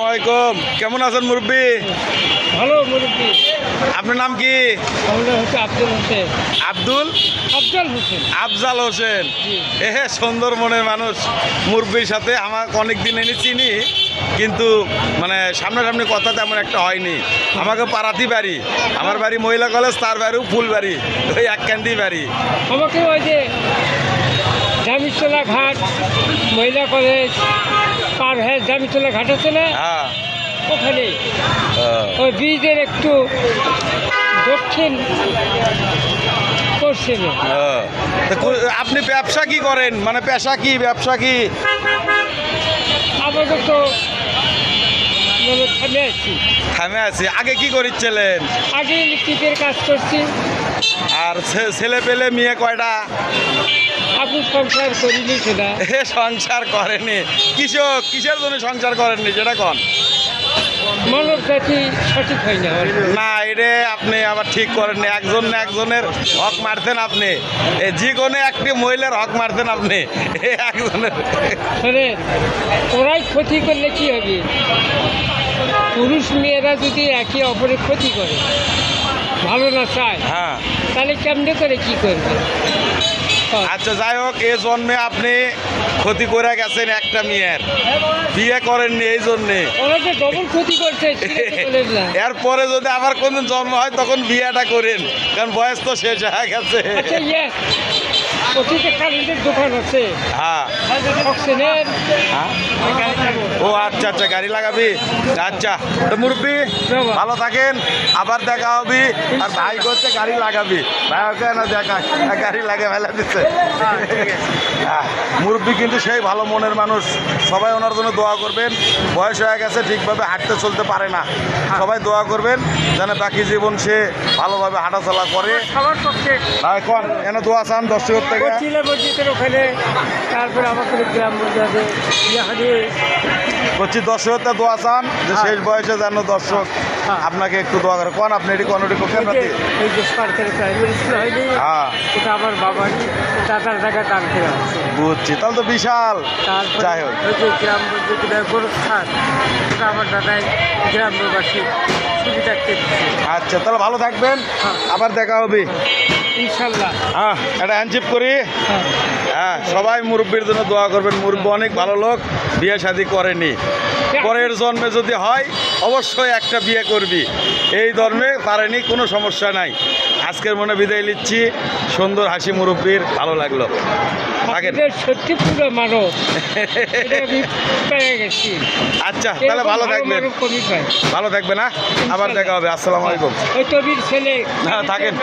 ওয়ালাইকুম কেমন আছেন মুরব্বী? ভালো মুরব্বী। আপনার নাম কি? আব্দুল হোসেন। আব্দুল? আফজল হোসেন। আফজাল হোসেন। এ সুন্দর মনের মানুষ। মুরব্বীর সাথে আমার অনেক দিন এনে চিনি কিন্তু মানে সামনাসামনি কথা তেমন একটা হয়নি। আমাকে পাড়াতি বাড়ি আমার বাড়ি মহিলা কলেজ তার বাড়িও ফুল বাড়ি ওই এক ক্যান্ডি বাড়ি। আমাকে ওই যে জামিতলা ঘাট মহিলা কলেজ পার হয়ে জামিতলা ঘাট আছে না? হ্যাঁ। ওখানে। হ্যাঁ। ওই ব্রিজের একটু দক্ষিণ পশ্চিমে। হ্যাঁ। আপনি ব্যবসা কি করেন? মানে পেশা কি ব্যবসা কি? আমাদের তো মানে থামে আছি। থামে আছি। আগে কি করিচ্ছিলেন? আগে ইলেকট্রিকের কাজ করছি। আর ছেলে পেলে মেয়ে কয়টা? আপনি সংসার করিনি সেটা। সংসার করেনি। কিসব কিসের জন্য সংসার করেননি সেটা কন? মানব জাতি সঠিক হয় না না এটা আপনি আবার ঠিক করেননি। একজন না একজনের হক মারতেন আপনি। যে কোনো একটি মহিলার হক মারতেন আপনি। একজনের। ওরাই ক্ষতি করলে কি হবে? পুরুষ মেয়েরা যদি একে অপরের ক্ষতি করে ভালো না চায় হ্যাঁ। তাহলে কেমনে করে কি করবে? আচ্ছা যাই হোক এ জন্মে আপনি ক্ষতি করে গেছেন একটা মেয়ের। বিয়ে করেননি এই জন্যে। এরপরে যদি আবার কোনদিন জন্ম হয় তখন বিয়েটা করেন কারণ বয়স তো শেষ হয়ে গেছে। আচ্ছা অতীতে কারেন্টের দোকান আছে। হ্যাঁ। অক্সিজেনের হ্যাঁ? ও আচ্ছা আচ্ছা গাড়ি লাগাবি। আচ্ছা তো মুরব্বী ভালো থাকেন। আবার দেখা হবি। আর ভাই করছে গাড়ি লাগাবি। ভাই ওকে না দেখা? গাড়ি লাগে ফেলা দিচ্ছে হ্যাঁ, মুরব্বী কিন্তু সেই ভালো মনের মানুষ। সবাই ওনার জন্য দোয়া করবেন। বয়স হয়ে গেছে ঠিকভাবে হাঁটতে চলতে পারে না। সবাই দোয়া করবেন যেন বাকি জীবন সে ভালোভাবে হাঁটাচলা করে। কন? এন দোয়া চান দর্শকের থেকে চিলে মসজিদের ওখানে তারপরে আমাদের গ্রাম পঞ্চায়েতে এখানে করছি দর্শকতা দোয়া চান যে হ্যাঁ। শেষ বয়সে যেন দর্শক হ্যাঁ। আপনাকে একটু দোয়া করে। কোন আপনি এটি কোন এই যে এই যে সরকারি প্রাইমারি স্কুল হয়নি হ্যাঁ। এটা আমার বাবার দাদার জায়গায় দান করা বুঝছি তাহলে তো বিশাল। যাই হোক। ওই যে গ্রাম পঞ্চায়েতের গোরস্থান আমার দাদাই গ্রামবাসী আচ্ছা তাহলে ভালো থাকবেন। হ্যাঁ। আবার দেখা হবে। ইনশাল্লাহ। হ্যাঁ এটা হ্যান্ডশিপ করি। হ্যাঁ। হ্যাঁ সবাই মুরব্বীর জন্য দোয়া করবেন। মুরব্বী অনেক ভালো লোক বিয়ে শাদি করেনি। পরের জন্মে যদি হয় অবশ্যই একটা বিয়ে করবি। এই ধর্মে পারেনি কোনো সমস্যা নাই। আজকের মনে বিদায় নিচ্ছি। সুন্দর হাসি মুরব্বীর ভালো লাগল। সত্যি পুরো মানব আচ্ছা তাহলে ভালো থাকবেন। ভালো থাকবে না? আবার দেখা হবে। আসসালামু আলাইকুম। ওই তবির ছেলে। হ্যাঁ, থাকেন।